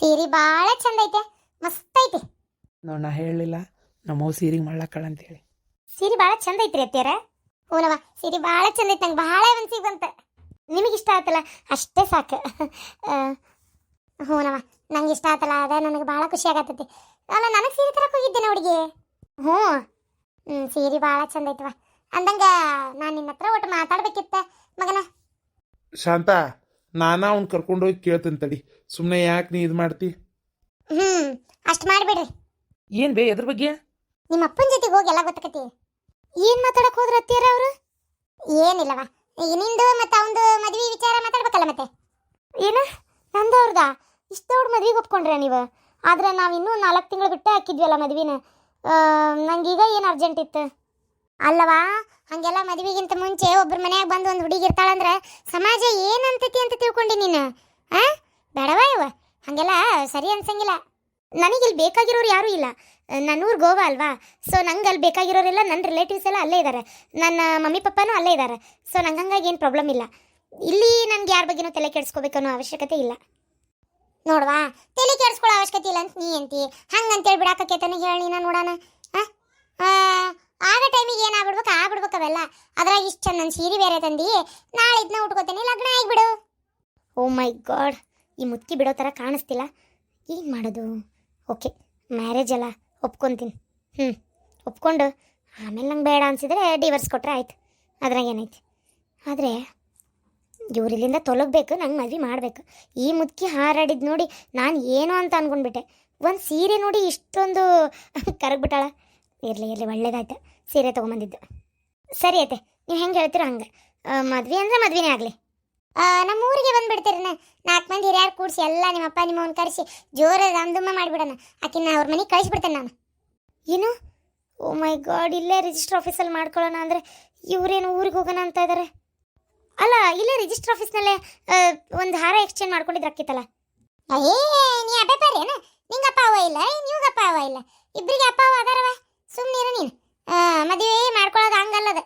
ಸೀರೆ ಭಾಳ ಚಂದ ಐತೆ. ಮಸ್ತ್ ಐತೆ. ನೋಡ ನಾ ಹೇಳಲಿಲ್ಲ. ನಮ್ಮವ್ ಸೀರೆಗೆ ಮಾಡ್ಲಾಕಳ ಅಂತೇಳಿ ಸೀರೆ ಭಾಳ ಚಂದ ಐತ್ರಿ ಅತ್ತಿಯರ. ಹೂನವ ಸೀರೆ ಭಾಳ ಚಂದ ಐತೆ ನಂಗೆ ಭಾಳ ಮನ್ಸಿಗೆ ಬಂತ. ನಿಮಗೆ ಇಷ್ಟ ಆತಲ್ಲ? ಅಷ್ಟೇ ಸಾಕು. ಹೂನವ ನಂಗೆ ಇಷ್ಟ ಆತಲ್ಲ ಅದ ನನಗೆ ಭಾಳ ಖುಷಿ ಆಗತ್ತೈತಿ. ಅಲ್ಲ ನನಗೆ ಸೀರೆ ತರಕ್ಕೆ ಹೋಗಿದ್ದೆ ಹುಡುಗಿ. ಹ್ಞೂ. ಹ್ಞೂ ಸೀರೆ ಭಾಳ ಚಂದ ಐತವ ಅಂದಂಗ ನಾನು ನಿನ್ನ ಹತ್ರ ಒಟ್ಟು ಮಾತಾಡ್ಬೇಕಿತ್ತ ಮಗನ. ಶಾಂತ. ನಾನ ಅವ್ನು ಕರ್ಕೊಂಡೋಗಿ ಕೇಳ್ತೀನಿ ತಡಿ. ಸುಮ್ಮನೆ ಯಾಕೆ ನೀ ಇದು ಮಾಡ್ತಿ? ಹ್ಮ್ ಅಷ್ಟು ಮಾಡ್ಬೇಡ್ರಿ. ಏನು ಬೇ ಎದ್ರ ಬಗ್ಗೆ? ನಿಮ್ಮ ಅಪ್ಪನ ಜೊತೆಗೆ ಹೋಗಿ ಎಲ್ಲ ಗೊತ್ತಕತಿ. ಏನ್ ಮಾತಾಡಕ್ ಹೋದ್ರ ಅತ್ತಿಯರ ಅವರು? ಏನಿಲ್ಲವ. ನಿಂದು ಮತ್ತೆ ಅವಂದು ಮದ್ವಿ ವಿಚಾರ ಮಾತಾಡ್ಬೇಕಲ್ಲ ಮತ್ತೆ? ಏನ? ನಂದು ಅವ್ರದ? ಇಷ್ಟ ದೊಡ್ಡ ಮದ್ವಿಗೆ ಒಪ್ಕೊಂಡ್ರೆ ನೀವು. ಆದ್ರೆ ನಾವು ಇನ್ನೂ ನಾಲ್ಕು ತಿಂಗಳು ಬಿಟ್ಟೆ ಹಾಕಿದ್ವಲ್ಲ ಮದ್ವಿನ. ನಂಗೀಗ ಏನು ಅರ್ಜೆಂಟ್ ಇತ್ತು? ಅಲ್ಲವಾ? ಹಂಗೆಲ್ಲ ಮದ್ವಿಗಿಂತ ಮುಂಚೆ ಒಬ್ಬರ ಮನ್ಯಾಗ ಬಂದು ಒಂದು ಹುಡುಗಿ ಇರ್ತಾಳಂದ್ರೆ ಸಮಾಜ ಏನಂತತಿ ಅಂತ ತಿಳ್ಕೊಂಡಿ ನೀನು, ಆ? ಬೇಡವಾ ಇವ? ಹಂಗೆಲ್ಲ ಸರಿ ಅನ್ಸಂಗಿಲ್ಲ. ನನಗೆ ಇಲ್ಲಿ ಬೇಕಾಗಿರೋರು ಯಾರೂ ಇಲ್ಲ. ನನ್ನ ಊರು ಗೋವಾ ಅಲ್ವಾ? ಸೊ ನಂಗೆ ಅಲ್ಲಿ ಬೇಕಾಗಿರೋರೆಲ್ಲ ನನ್ನ ರಿಲೇಟಿವ್ಸ್ ಎಲ್ಲ ಅಲ್ಲೇ ಇದ್ದಾರೆ ನನ್ನ ಮಮ್ಮಿ ಪಪ್ಪನೂ ಅಲ್ಲೇ ಇದ್ದಾರೆ ಸೊ ನಂಗೆ ಹಂಗಾಗಿ ಏನು ಪ್ರಾಬ್ಲಮ್ ಇಲ್ಲ. ಇಲ್ಲಿ ನನಗೆ ಯಾರ ಬಗ್ಗೆನೂ ತಲೆ ಕೆಡಿಸ್ಕೋಬೇಕನ್ನೋ ಅವಶ್ಯಕತೆ ಇಲ್ಲ. ನೋಡ್ವಾ? ತಲೆ ಕೆಡಿಸ್ಕೊಳ್ಳೋ ಅವಶ್ಯಕತೆ ಇಲ್ಲ ಅಂತ ನೀ ಅಂತಿ. ಹಂಗಂತೇಳಿ ಬಿಡಾಕತ್ತೇನೆ ಹೇಳಿ ನಾನು ನೋಡೋಣ ಆ? ಆಗ ಟೈಮಿಗೆ ಏನಾಗ್ಬಿಡ್ಬೇಕು? ಆಗ್ಬಿಡ್ಬೇಕು ಅವೆಲ್ಲ. ಅದ್ರಾಗ ಇಷ್ಟು ಚಂದ ನನ್ನ ಸೀರೆ ಬೇರೆ ತಂದು, ನಾಳೆ ಇದನ್ನ ಉಟ್ಕೋತೇನೆ, ಲಗ್ನ ಆಗಿಬಿಡು. ಓ ಮೈ ಗಾಡ್, ಈ ಮುತ್ತಿ ಬಿಡೋ ಥರ ಕಾಣಿಸ್ತಿಲ್ಲ. ಏನು ಮಾಡೋದು? ಓಕೆ, ಮ್ಯಾರೇಜ್ ಅಲ್ಲ, ಒಪ್ಕೊತೀನಿ. ಹ್ಞೂ ಒಪ್ಕೊಂಡು. ಆಮೇಲೆ ನಂಗೆ ಬೇಡ ಅನಿಸಿದ್ರೆ ಡಿವರ್ಸ್ ಕೊಟ್ಟರೆ ಆಯ್ತು. ಅದ್ರಾಗ ಏನೈತಿ ಆದರೆ ಇವ್ರಿಲ್ಲಿಂದ ತೊಲಗಬೇಕು, ನಂಗೆ ಮದ್ವೆ ಮಾಡಬೇಕು. ಈ ಮುದುಕಿ ಹಾರಾಡಿದ್ದು ನೋಡಿ ನಾನು ಏನು ಅಂತ ಅಂದ್ಕೊಂಡ್ಬಿಟ್ಟೆ ಒಂದು ಸೀರೆ ನೋಡಿ ಇಷ್ಟೊಂದು ಕರಗ್ಬಿಟ್ಟಾಳ. ಇರಲಿ ಇರಲಿ, ಒಳ್ಳೇದಾಯ್ತು. ಸೀರೆ ತೊಗೊಂಬಂದಿದ್ದು. ಸರಿ ಐತೆ ನೀವು ಹೆಂಗೆ ಹೇಳ್ತೀರ ಹಂಗೆ. ಮದ್ವೆ ಅಂದರೆ ಮದ್ವೆನೇ ಆಗಲಿ. ನಮ್ಮ ಊರಿಗೆ ಬಂದ್ಬಿಡ್ತೀರಿ ನಾಲ್ಕು ಮಂದಿ ಹಿರಿಯರು ಕೂಡಿಸಿ ಎಲ್ಲ ನಿಮ್ಮ ಅಪ್ಪ ನಿಮ್ಮವನ್ನ ಕರೆಸಿ ಜೋರ ರಾಮದುಮ್ಮ ಮಾಡಿಬಿಡೋಣ. ಆಕಿನ ಅವ್ರ ಮನೆಗೆ ಕಳಿಸ್ಬಿಡ್ತೇನೆ ನಾನು. ಏನು? ಓ ಮೈ ಗಾಡ್, ಇಲ್ಲೇ ರಿಜಿಸ್ಟರ್ ಆಫೀಸಲ್ಲಿ ಮಾಡ್ಕೊಳ್ಳೋಣ ಅಂದರೆ ಇವರೇನು ಊರಿಗೆ ಹೋಗೋಣ ಅಂತ ಇದ್ದಾರೆ ಅಲ್ಲ, ಇಲ್ಲೇ ರಿಜಿಸ್ಟರ್ ಆಫೀಸ್ನಲ್ಲೇ ಒಂದು ಹಾರ ಎಕ್ಸ್ಚೇಂಜ್ ಮಾಡ್ಕೊಂಡಿದ್ರೆ ಅಕ್ಕಿತ್ತಲ್ಲ? ಏ, ನೀ ಅಪ್ಪ ಅವ ಇಲ್ಲ ನೀವ್ಗೆ ಅಪ್ಪ ಅವ ಇಲ್ಲ. ಇಬ್ಬರಿಗೆ ಅಪ್ಪ ಅವ ಅದಾರವ? ಸುಮ್ಮನಿರು ನೀನು. ಮದುವೆ ಮಾಡ್ಕೊಳ್ಳೋದು ಹಂಗಲ್ಲದ.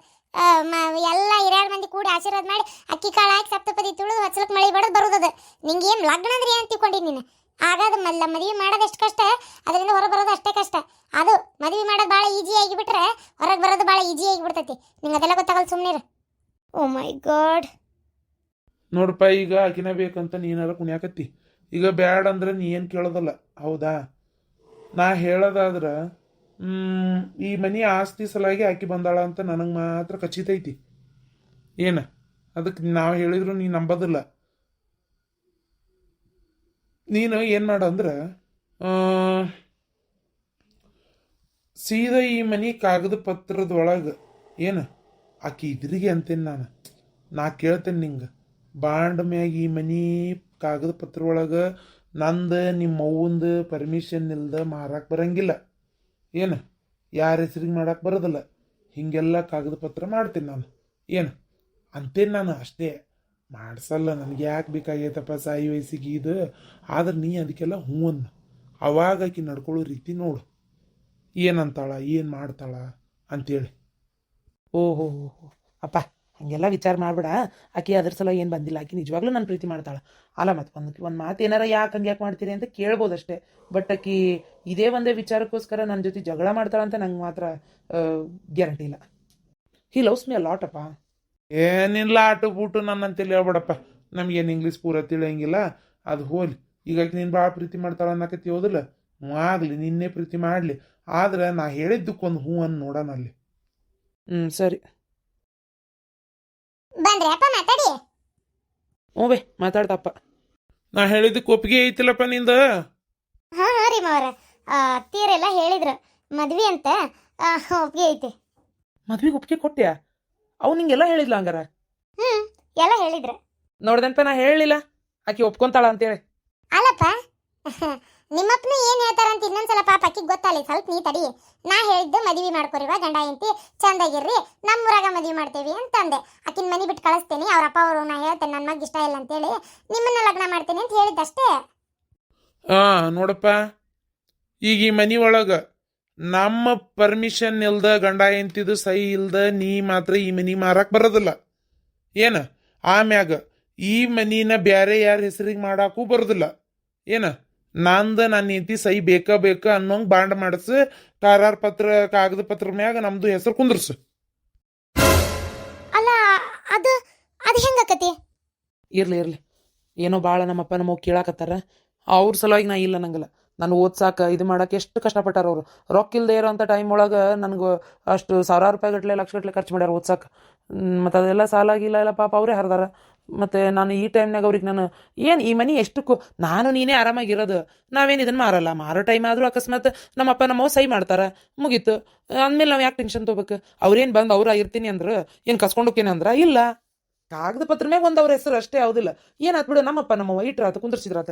ಎಲ್ಲ ಹಿರಿಯರ ಮಂದಿ ಕೂಡಿ ಆಶೀರ್ವಾದ ಮಾಡಿ ಅಕ್ಕಿ ಕಾಳು ಹಾಕಿ ಸಪ್ತಪದಿ ತುಳಿದು ಹಚ್ಚಲಕ್ಕೆ ಮಳೆ ಬಡದು ಬರೋದದ. ನಿಂಗೆ ಏನು ಲಗ್ನ ಅಂದ್ರೆ ಏನು ತಿಳ್ಕೊಂಡಿ ನೀನು? ಆಗಾದ ಮಲ್ಲ, ಮದುವೆ ಮಾಡೋದು ಎಷ್ಟು ಕಷ್ಟ? ಅದರಿಂದ ಹೊರ ಬರೋದು ಅಷ್ಟೇ ಕಷ್ಟ. ಅದು ಮದುವೆ ಮಾಡೋದು ಭಾಳ ಈಜಿ ಆಗಿಬಿಟ್ರೆ ಹೊರಗೆ ಬರೋದು ಭಾಳ ಈಜಿ ಆಗಿಬಿಡ್ತೈತಿ. ನಿಂಗೆ ಅದೆಲ್ಲ ಗೊತ್ತಾಗಲ್ಲ ಸುಮ್ಮನೆ ಓ ಮೈ ಗಾಡ್ ನೋಡಪ್ಪ ಈಗ ಆಕಿನ ಬೇಕಂತ ನೀನಾರ ಕುಣಿಯಾಕತ್ತಿ. ಈಗ ಬ್ಯಾಡ ಅಂದ್ರೆ ನೀ ಏನು ಕೇಳೋದಲ್ಲ. ಹೌದಾ? ನಾ ಹೇಳೋದಾದ್ರ ಈ ಮನಿ ಆಸ್ತಿ ಸಲುವಾಗಿ ಆಕೆ ಬಂದಾಳ ಅಂತ ನನಗೆ ಮಾತ್ರ ಖಚಿತ ಐತಿ. ಏನು? ಅದಕ್ಕೆ ನಾವು ಹೇಳಿದ್ರು ನೀ ನಂಬೋದಿಲ್ಲ. ನೀನು ಏನು ಮಾಡು ಅಂದ್ರೆ ಆ, ಸೀದಾ ಈ ಮನಿ ಕಾಗದ ಪತ್ರದೊಳಗೆ ಏನು? ಆಕಿ ಇದ್ರಿಗೆ ಅಂತೇನೆ ನಾನು. ನಾ ಕೇಳ್ತೇನೆ ನಿಂಗೆ. ಬಾಂಡ್ ಮ್ಯಾಗ ಈ ಮನಿ ಕಾಗದ ಪತ್ರ ಒಳಗೆ ನಂದು ನಿಮ್ಮ ಅವ್ವಂದು ಪರ್ಮಿಷನ್ ಇಲ್ದ ಮಾರಕ್ಕೆ ಬರಂಗಿಲ್ಲ. ಏನು? ಯಾರ ಹೆಸ್ರಿಗೆ ಮಾಡಕ್ಕೆ ಬರೋದಿಲ್ಲ. ಹೀಗೆಲ್ಲ ಕಾಗದ ಪತ್ರ ಮಾಡ್ತೀನಿ ನಾನು. ಏನು? ಅಂತೇನು ನಾನು ಅಷ್ಟೇ. ಮಾಡಿಸಲ್ಲ, ನನಗೆ ಯಾಕೆ ಬೇಕಾಗೈತಪ್ಪ ಸಾಯಿ ವಯಸ್ಸಿಗೆ ಇದು? ಆದ್ರೆ ನೀ ಅದಕ್ಕೆಲ್ಲ ಹ್ಞೂ ಅನ್ನ. ಅವಾಗ ಆಕಿ ನಡ್ಕೊಳ್ಳೋ ರೀತಿ ನೋಡು. ಏನಂತಾಳ, ಏನು ಮಾಡ್ತಾಳ ಅಂತೇಳಿ. ಓಹೋ ಅಪ್ಪ ಹಂಗೆಲ್ಲ ವಿಚಾರ ಮಾಡ್ಬೇಡ. ಆಕೆ ಅದ್ರ ಸಲ ಏನು ಬಂದಿಲ್ಲ. ಆಕೆ ನಿಜವಾಗ್ಲೂ ನನ್ನ ಪ್ರೀತಿ ಮಾಡ್ತಾಳೆ. ಅಲ್ಲ ಮತ್ತೆ ಒಂದು ಒಂದು ಮಾತು ಏನಾರ ಯಾಕೆ ಹಂಗೆ ಯಾಕೆ ಮಾಡ್ತೀರಿ ಅಂತ ಕೇಳ್ಬೋದಷ್ಟೇ ಬಟ್ ಆಕಿ ಇದೇ ಒಂದೇ ವಿಚಾರಕ್ಕೋಸ್ಕರ ನನ್ನ ಜೊತೆ ಜಗಳ ಮಾಡ್ತಾಳ ಅಂತ ನಂಗೆ ಮಾತ್ರ ಗ್ಯಾರಂಟಿ ಇಲ್ಲ. ಹಿ ಲವ್ಸ್ ಮಿ ಅಪ್ಪ. ಏನಿಲ್ಲ ಆಟು ಬೂಟು ನನ್ನಂತೇಳಿ ಹೇಳ್ಬೇಡಪ್ಪ. ನಮ್ಗೇನು ಇಂಗ್ಲೀಷ್ ಪೂರ ತಿಳಿಯಂಗಿಲ್ಲ. ಅದು ಹೋಲಿ. ಈಗ ನೀನು ಭಾಳ ಪ್ರೀತಿ ಮಾಡ್ತಾಳ ಅನ್ನಕತ್ತಿ ಹೋದಿಲ್ಲ? ಹ್ಞೂ ಆಗಲಿ ನಿನ್ನೆ ಪ್ರೀತಿ ಮಾಡಲಿ. ಆದ್ರೆ ನಾ ಹೇಳಿದ್ದಕ್ಕೊಂದು ಹ್ಞೂ ನೋಡೋಣ ಅಲ್ಲಿ. ಹ್ಞೂ ಸರಿ. ಬಂದ್ರೆ ಅಪ್ಪ ಮಾತಾಡಿ. ಹ್ಞೂ ಬೇ ಮಾತಾಡ್ತಪ್ಪ ನಾ ಹೇಳಿದ್ದಕ್ಕೆ ಒಪ್ಪಿಗೆ ಐತಿಲ್ಲಪ್ಪ ನಿಂದ? ಹಾ ಹಾ ರೀ ಮಾವ್ರ. ಅತ್ತಿಯರೆಲ್ಲ ಹೇಳಿದ್ರು. ಮದ್ವಿ ಅಂತ. ಆ, ಒಪ್ಪಿಗೆ ಐತಿ. ಮದ್ವೆಗೆ ಒಪ್ಪಿಗೆ ಕೊಟ್ಟ್ಯಾ ಅವ್ ನಿಂಗೆಲ್ಲ ಹೇಳಿದ್ಲ ಹಂಗಾರ? ಹ್ಮ್ ಎಲ್ಲ ಹೇಳಿದ್ರು. ನೋಡ್ದನ್ಪ ನಾ ಹೇಳಲಿಲ್ಲ ಆಕಿ ಒಪ್ಕೊಂತಾಳ ಅಂತೇಳಿ. ಅಲ್ಲಪ್ಪ. ನಿಮ್ಮಪ್ಪನು ಏನ್ ಹೇಳ್ತಾರಂತ ಇನ್ನೊಂದ್ಸಲ ಪಾಪ ಅಕ್ಕಿಗೆ ಗೊತ್ತಾಲಿ ಸ್ವಲ್ಪ ನೀ ತಡಿ ನಾ ಹೇಳಿದ್ದು ಮದ್ವಿ ಮಾಡ್ಕೊರಿವ ಗಂಡ ಹೆಂಡತಿ. ಚಂದಾಗಿರ್ರಿ. ನಮ್ಮೂರಾಗ ಮದ್ವಿ ಮಾಡ್ತೇವಿ ಅಂತಂದೆ. ಅಕ್ಕಿನ ಮನೆ ಬಿಟ್ಟು ಕಳಿಸ್ತೇನೆ. ಅವ್ರ ಅಪ್ಪ ಅವರು ನಾ ಹೇಳ್ತೇನೆ. ನನ್ನ ಮಗ ಇಷ್ಟ ಇಲ್ಲ ಅಂತೇಳಿ ನಿಮ್ಮನ್ನ ಲಗ್ನ ಮಾಡ್ತೇನೆ ಅಂತ ಹೇಳಿದ್ದಷ್ಟೇ. ಹಾಂ ನೋಡಪ್ಪ. ಈಗ ಈ ಮನಿ ಒಳಗೆ ನಮ್ಮ ಪರ್ಮಿಷನ್ ಇಲ್ದ ಗಂಡ ಎಂತಿದ್ದು ಸಹಿ ಇಲ್ದ ನೀ ಮಾತ್ರ ಈ ಮನೆ ಮಾರಕ್ಕೆ ಬರೋದಿಲ್ಲ. ಏನ? ಆಮ್ಯಾಗ ಈ ಮನಿನ ಬ್ಯಾರೆ ಯಾರ ಹೆಸರಿಗೆ ಮಾಡಾಕೂ ಬರೋದಿಲ್ಲ. ಏನ? ನಂದು ನನ್ನ ನೀತಿ ಸಹಿ ಬೇಕ ಬೇಕು ಅನ್ನೋಂಗ್ ಬಾಂಡ್ ಮಾಡಿಸಿ ಕಾರಾರ್ ಪತ್ರ ಕಾಗದ ಪತ್ರ ಮ್ಯಾಗ ನಮ್ದು ಹೆಸರು ಕುಂದ್ರಸು. ಅಲ್ಲ ಅದು ಅದು ಹೆಂಗಾಕತಿ ಇರ್ಲಿ ಇರ್ಲಿ. ಏನೋ ಭಾಳ ನಮ್ಮಪ್ಪ ನಮ್ಮ ಕೇಳಾಕತ್ತಾರ. ಅವ್ರ ಸಲುವಾಗಿ ನಾ ಇಲ್ಲ ನಂಗಲ್ಲ. ನಾನು ಓದ್ಸಾಕ ಇದು ಮಾಡಕ್ಕೆ ಎಷ್ಟು ಕಷ್ಟಪಟ್ಟಾರ ಅವರು. ರೊಕ್ಕ ಇಲ್ಲದೆ ಇರೋಂಥ ಟೈಮ್ ಒಳಗೆ ನನಗೆ ಅಷ್ಟು ಸಾವಿರಾರು ರೂಪಾಯಿ ಗಟ್ಟಲೆ ಲಕ್ಷ ಗಟ್ಟಲೆ ಖರ್ಚು ಮಾಡ್ಯಾರ ಓದ್ಸಾಕ. ಮತ್ತು ಅದೆಲ್ಲ ಸಾಲ ಆಗಿಲ್ಲ ಎಲ್ಲ ಪಾಪ ಅವರೇ ಹರಿದಾರ. ಮತ್ತು ನಾನು ಈ ಟೈಮ್ನಾಗ ಅವ್ರಿಗೆ ನಾನು, ಏನು ಈ ಮನೆ ಎಷ್ಟಕ್ಕೂ, ನಾನು ನೀನೇ ಆರಾಮಾಗಿರೋದು. ನಾವೇನು ಇದನ್ನು ಮಾರಲ್ಲ. ಮಾರೋ ಟೈಮ್ ಆದರೂ ಅಕಸ್ಮಾತ್ ನಮ್ಮಪ್ಪ ನಮ್ಮವ್ವ ಸೈ ಮಾಡ್ತಾರೆ. ಮುಗೀತು. ಅಂದಮೇಲೆ ನಾವು ಯಾಕೆ ಟೆನ್ಷನ್ ತೊಗೋಬೇಕು? ಅವ್ರೇನು ಬಂದು ಅವ್ರು ಇರ್ತೀನಿ ಅಂದ್ರೆ, ಏನು ಕಸ್ಕೊಂಡು ಹೋಗ್ತೀನಿ ಅಂದ್ರೆ, ಇಲ್ಲ. ಕಾಗದ ಪತ್ರ ಮ್ಯಾಗ ಒಂದು ಅವ್ರ ಹೆಸರು ಅಷ್ಟೇ ಯಾವುದಿಲ್ಲ ಏನಾತ್ ಬಿಡು ನಮ್ಮಪ್ಪ ನಮ್ಮವ್ವ ಇಟ್ರಾತ ಕುಂದರ್ಸಿದ್ರಾತ.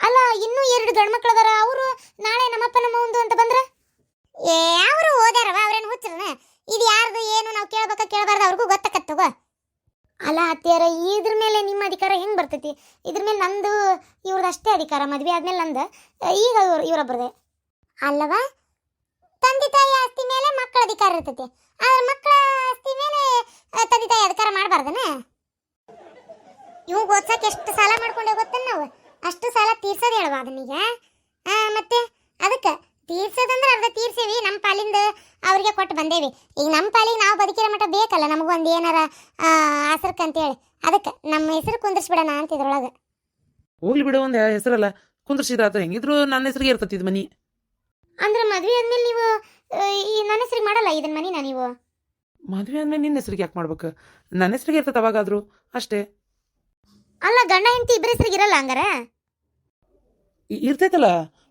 ಅಲ್ಲ, ಇನ್ನೂ ಎರಡು ಗಂಡು ಅದಾರ ಅವರು ನಾಳೆ ನಮ್ಮಪ್ಪ ನಮ್ಮ ಒಂದು ಅಂತ ಬಂದ್ರೆ? ಏ, ಅವರು ಓದ್ಯಾರವ ಅವ್ರೇನು ಹುಚ್ಚರನ? ಇದು ಯಾರ್ದು, ಏನು, ನಾವು ಕೇಳ್ಬೇಕ, ಕೇಳಬಾರ್ದು, ಅವ್ರಿಗೂ ಗೊತ್ತಾಕತ್ತವ ಅಲ್ಲ ಅತ್ತಿಯರ, ಇದ್ರ ಮೇಲೆ ನಿಮ್ಮ ಅಧಿಕಾರ ಹೆಂಗೆ ಬರ್ತೈತಿ? ಇದ್ರ ಮೇಲೆ ನಂದು, ಇವ್ರದ್ದು ಅಷ್ಟೇ ಅಧಿಕಾರ, ಮದ್ವೆ ಆದ್ಮೇಲೆ ನಂದು. ಈಗ ಇವ್ರ ಇವರೊಬ್ಬರದೇ ಅಲ್ಲವಾ? ತಂದೆ ತಾಯಿ ಆಸ್ತಿ ಮೇಲೆ ಮಕ್ಕಳ ಅಧಿಕಾರ ಇರ್ತೈತಿ. ಆದ್ರೆ ಮಕ್ಕಳ ಆಸ್ತಿ ಮೇಲೆ ತಂದೆ ತಾಯಿ ಅಧಿಕಾರ ಮಾಡಬಾರ್ದನ? ಇವು ಓದ್ಸಕ್ಕೆ ಎಷ್ಟು ಸಾಲ ಮಾಡ್ಕೊಂಡೆ ಗೊತ್ತ ನಾವು? ಅಷ್ಟು ಸಾಲ ತೀರ್ಸೋದು ಹೇಳುವ ಅದನ್ನೀಗ. ಮತ್ತೆ ಅದಕ್ಕೆ, ತೀರ್ಸೋದಂದ್ರೆ ಅವ್ರಿಗೆ ಕೊಟ್ಟು ಬಂದೇವಿ. ಈಗ ನಮ್ಮ ಪಾಲಿಗೆ ನಾವು ಬದುಕಿರೋ ಮಟ್ಟ ಬೇಕಲ್ಲ ನಮಗೊಂದು ಏನಾರ ಆಸರ್ಕ ಅಂತೇಳಿ. ಅದಕ್ಕೆ ನಮ್ಮ ಹೆಸರು ಕುಂದಿರ್ಸ್ಬಿಡೋಣ ಅಂತ ಇದ್ರೊಳಗೆ. ಹೋಗ್ಲಿ ಬಿಡು ಒಂದು ಹೆಸರಲ್ಲ ಕುಂದ್ರಸಿದ್ರಾತ ಹೆಂಗಿದ್ರು ನನ್ನ ಹೆಸರಿಗೆ ಇರ್ತತಿ ಇದು ಮನಿ. ಅಂದ್ರೆ ಮದ್ವೆ ಆದ್ಮೇಲೆ ನೀವು ಈ ನನ್ನ ಹೆಸರಿಗೆ ಮಾಡಲ್ಲ ಇದನ್ನ ಮನಿನ ನೀವು? ಮದುವೆ ಆದ್ಮೇಲೆ ನಿನ್ನ ಹೆಸರಿಗೆ ಯಾಕೆ ಮಾಡ್ಬೇಕು? ನನ್ನ ಹೆಸರಿಗೆ ಇರ್ತದೆ ಅವಾಗಾದ್ರೂ ಅಷ್ಟೇ. ಅಲ್ಲ ಗಂಡ ಹೆಂಡತಿ ಇಬ್ಬರ ಹೆಸರಿಗೆ ಇರಲ್ಲ ಹಂಗಾರ? ಇ- ಇರ್ತೈತಲ್ಲ.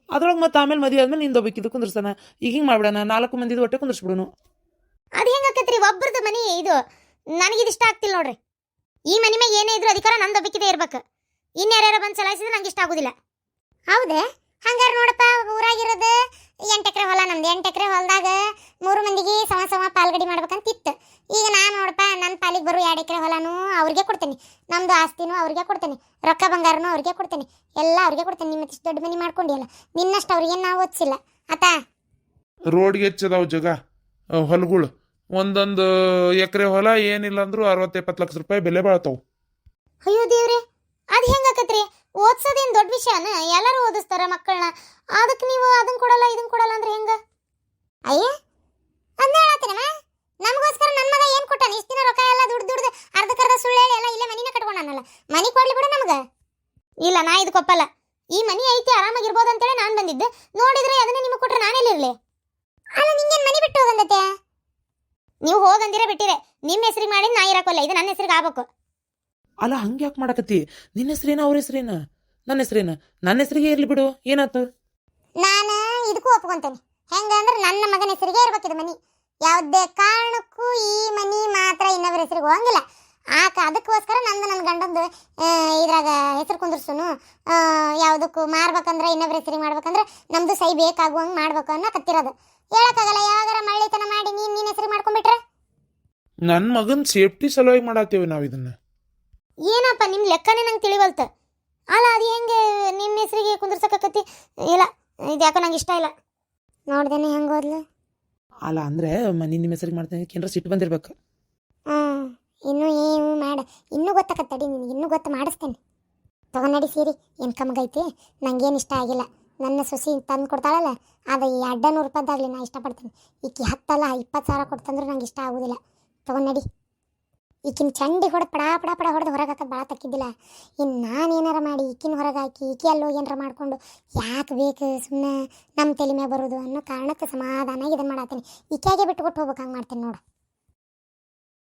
ಅದ್ರೊಳಗೆ ಮತ್ತೆ ಆಮೇಲೆ ಮದುವೆ ಆದ್ಮೇಲೆ ನಿಂದ ಒಬ್ಬಕ್ಕಿದ್ದು ಕುಂದ್ರಸನ ಈಗ ಹಿಂಗೆ ಮಾಡ್ಬಿಡೋಣ ನಾಲ್ಕು ಮಂದಿದು ಹೊಟ್ಟೆ ಕುಂದ್ರಸ್ಬಿಡೋನು. ಅದು ಹೆಂಗಾಕತ್ರಿ ಒಬ್ರದ್ದು ಮನಿ ಇದು? ನನಗೆ ಇಷ್ಟ ಆಗ್ತಿಲ್ಲ ನೋಡ್ರಿ. ಈ ಮನಿ ಮ್ಯಾಗ ಏನೇ ಇದ್ರು ಅಧಿಕಾರ ನಂದು ಒಬ್ಬಕಿದೆ ಇರ್ಬೇಕು. ಇನ್ಯಾರ್ಯಾರ ಬಂದು ಚಲಾಯಿಸಿದ್ರೆ ನಂಗೆ ಇಷ್ಟ ಆಗೋದಿಲ್ಲ. ಹೌದೇ? ಹಂಗಾರೆ ನೋಡಪ್ಪ ಊರಾಗಿರೋದು ಎಂಟು ಎಕರೆ ಹೊಲ ನಮ್ದು ಎಂಟು ಎಕರೆ ಹೊಲದಾಗ ಮೂರು ಮಂದಿಗೆ ಸಮ ಸಮ ಪಾಲ್ಗಡಿ ಮಾಡ್ಬೇಕಂತಿತ್ತು. ಈಗ ನಾನು ನೋಡಪ್ಪ ನನ್ನ ಪಾಲಿಗೆ ಬರೋ ಎರಡು ಎಕರೆ ಹೊಲನೂ ಅವ್ರಿಗೆ ಕೊಡ್ತೇನೆ. ನಮ್ಮದು ಆಸ್ತಿನೂ ಅವ್ರಿಗೆ ಕೊಡ್ತೇನೆ. ರೊಕ್ಕ ಬಂಗಾರನೂ ಅವ್ರಿಗೆ ಕೊಡ್ತೇನೆ. ಎಲ್ಲ ಅವ್ರಿಗೆ ಕೊಡ್ತೇನೆ. ನಿಮ್ಮ ಇಷ್ಟು ದೊಡ್ಡ ಮನಿ ಮಾಡ್ಕೊಂಡಿಲ್ಲ ನಿನ್ನಷ್ಟು ಅವ್ರಿಗೆ ನಾವು ಓದಿಸಿಲ್ಲ. ಆತ? ರೋಡ್ಗೆ ಹೆಚ್ಚದಾವ ಜಗ ಹೊಲಗಳು. ಒಂದೊಂದು ಎಕರೆ ಹೊಲ ಏನಿಲ್ಲ ಅಂದ್ರು ಅರವತ್ತು ಎಪ್ಪತ್ತು ಲಕ್ಷ ರೂಪಾಯಿ ಬೆಲೆ ಬಾಳ್ತಾವು. ಅಯ್ಯೋ ದೇವ್ರೆ ಅದು ಹೆಂಗಾಕತ್ರಿ ಓದ್ಸೋದೇನು ದೊಡ್ಡ ವಿಷಯನ? ಎಲ್ಲರೂ ಓದಿಸ್ತಾರ ಮಕ್ಕಳನ್ನ ಅದಕ್ಕೆ ನೀವು ಅದನ್ನ ಕೊಡಲ್ಲ ಇದನ್ನ ಕೊಡಲ್ಲ ಅಂದ್ರೆ ಹೆಂಗ? ಅಯ್ಯ ಅದನ್ನ ಹೇಳತ್ತೀನಮ್ಮ ನಮಗೋಸ್ಕರ ನನ್ನ ಮಗ ಏನು ಕೊಟ್ಟಾನ? ಇಷ್ಟು ದಿನ ರೊಕ್ಕ ಎಲ್ಲ ದುಡ್ಡು ದುಡ್ದು ಅರ್ಧಕ್ಕರ್ಧ ಸುಳ್ಳು ಹೇಳಿ ಎಲ್ಲ ಇಲ್ಲೇ ಮನಿನ ಕಟ್ಕೊಂಡಾನಲ್ಲ. ಮನಿ ಕೊಡ್ಲಿ ಬಿಡು ನಮಗ. ಇಲ್ಲ ನಾ ಇದು ಒಪ್ಪಲ್ಲ ಈ ಮನಿ ಐತಿ ಆರಾಮಾಗಿರ್ಬೋದು ಅಂತೇಳಿ ನಾನು ಬಂದಿದ್ದೆ. ನೋಡಿದ್ರೆ ಅದನ್ನೇ ನಿಮಗೆ ಕೊಟ್ರೆ ನಾನೆಲ್ಲಿರ್ಲಿ ಅಲ್ಲ ನಿಂಗೇನು ಮನಿ ಬಿಟ್ಟು ಹೋಗಂದತ್ತೆ ನೀವು ಹೋಗಂದಿರ ಬಿಟ್ಟಿರೆ. ನಿಮ್ಮ ಹೆಸರಿಗೆ ಮಾಡಿ ನಾ ಇರಕ್ಕೊಲ್ಲ ಇದು ನನ್ನ ಹೆಸರಿಗೆ ಆಗ್ಬೇಕು. ಅಲ್ಲ ಹಂಗೆ ಯಾಕೆ ಮಾಡಕತ್ತಿ? ನಿನ್ನ ಹೆಸರೇನ ಅವ್ರ ಹೆಸರೇನ? ನನ್ನ ಹೆಸರೇನ? ನನ್ನ ಹೆಸರಿಗೆ ಇರ್ಲಿ ಬಿಡು. ಏನಾಯ್ತು ನಾನು ಇದಕ್ಕೂ ಒಪ್ಕೊಂತೇನೆ. ಹೆಂಗಂದ್ರೆ ನನ್ನ ಮಗನ ಹೆಸರಿಗೆ ಇರ್ಬೇಕಿದು ಮನಿ. ಯಾವುದೇ ಕಾರಣಕ್ಕೂ ಈ ಮನಿ ಮಾತ್ರ ಇನ್ನೊಬ್ಬರ ಹೆಸರಿಗೆ ಹೋಗಂಗಿಲ್ಲ. ಆಕ ಅದಕ್ಕೋಸ್ಕರ ನಂದು ನನ್ನ ಗಂಡಂದು ಇದ್ರಾಗ ಹೆಸರು ಕುಂದ್ರಸುನು. ಯಾವುದಕ್ಕೂ ಮಾರ್ಬೇಕಂದ್ರೆ ಇನ್ನೊಬ್ಬರ ಹೆಸರಿಗೆ ಮಾಡ್ಬೇಕಂದ್ರೆ ನಮ್ದು ಸೈ ಬೇಕಾಗುವಂಗೆ ಮಾಡ್ಬೇಕು ಅನ್ನೋ ಕತ್ತಿರೋದು ಹೇಳೋಕ್ಕಾಗಲ್ಲ ಯಾವಾಗಾರ ಮಳ್ಳಿತನ ಮಾಡಿ ನೀನು ನಿನ್ನ ಹೆಸರು ಮಾಡ್ಕೊಂಡ್ಬಿಟ್ರೆ? ನನ್ನ ಮಗನ ಸೇಫ್ಟಿ ಸಲುವಾಗಿ ಮಾಡತ್ತೇವೆ ನಾವು ಇದನ್ನ. ಏನಪ್ಪ ನಿಮ್ಮ ಲೆಕ್ಕನೇ ನಂಗೆ ತಿಳಿವಲ್ತ. ಅಲ್ಲ ಅದು ಹೆಂಗೆ ನಿಮ್ಮ ಹೆಸರಿಗೆ ಕುಂದ್ರಸಕತ್ತಿ ಇಲ್ಲ ಇದು ಯಾಕೋ ನಂಗೆ ಇಷ್ಟ ಇಲ್ಲ. ನೋಡ್ದೇನೆ ಹೆಂಗೆ ಹೋದ್ಲು ಅಲ್ಲ ಅಂದ್ರೆ ಮನಿ ನಿಮ್ಮ ಹೆಸರಿಗೆ ಮಾಡ್ತೀನಿ ಏನಾರ ಸಿಟ್ಟು ಬಂದಿರ್ಬೇಕು. ಹಾಂ, ಇನ್ನೂ ಏನು ಮಾಡ, ಇನ್ನೂ ಗೊತ್ತಾಕತ್ತಡಿ ನಿನಗೆ, ಇನ್ನೂ ಗೊತ್ತು ಮಾಡಿಸ್ತೇನೆ. ತಗೊಂಡಿ ಸೀರಿ, ಏನು ಕಮ್ಮಗೈತಿ? ನಂಗೇನು ಇಷ್ಟ ಆಗಿಲ್ಲ. ನನ್ನ ಸೊಸಿ ತಂದು ಕೊಡ್ತಾಳಲ್ಲ, ಅದು ಈ ಅಡ್ಡ ನೂರು ರೂಪಾಯ್ದಾಗಲಿ ನಾ ಇಷ್ಟಪಡ್ತೀನಿ. ಈಕೆ ಹತ್ತಲ್ಲ, ಇಪ್ಪತ್ತು ಸಾವಿರ ಕೊಡ್ತಂದ್ರೆ ನಂಗೆ ಇಷ್ಟ ಆಗೋದಿಲ್ಲ. ತಗೊಂಡಡಿ ಈಕಿನ ಚಂಡಿ ಹೊಡೆದು ಪಡಾ ಪಡಾ ಪಡ ಹೊಡೆದು ಹೊರಗೆ ಹಾಕೋದು ಭಾಳ ತಕ್ಕಿದ್ದಿಲ್ಲ. ಇನ್ನು ನಾನು ಏನಾರ ಮಾಡಿ ಈಕಿನ ಹೊರಗೆ ಹಾಕಿ ಈಕಿ ಅಲ್ಲಿ ಏನಾರ ಮಾಡಿಕೊಂಡು ಯಾಕೆ ಬೇಕು ಸುಮ್ಮನೆ ನಮ್ಮ ತಲೆ ಮೇಲೆ ಬರೋದು ಅನ್ನೋ ಕಾರಣಕ್ಕೆ ಸಮಾಧಾನ ಇದನ್ನು ಮಾಡತ್ತೀನಿ ಈಕೆಗೆ ಬಿಟ್ಟು ಕೊಟ್ಟು ಹೋಗ್ಬೇಕು ಹಂಗೆ ಮಾಡ್ತೀನಿ ನೋಡು.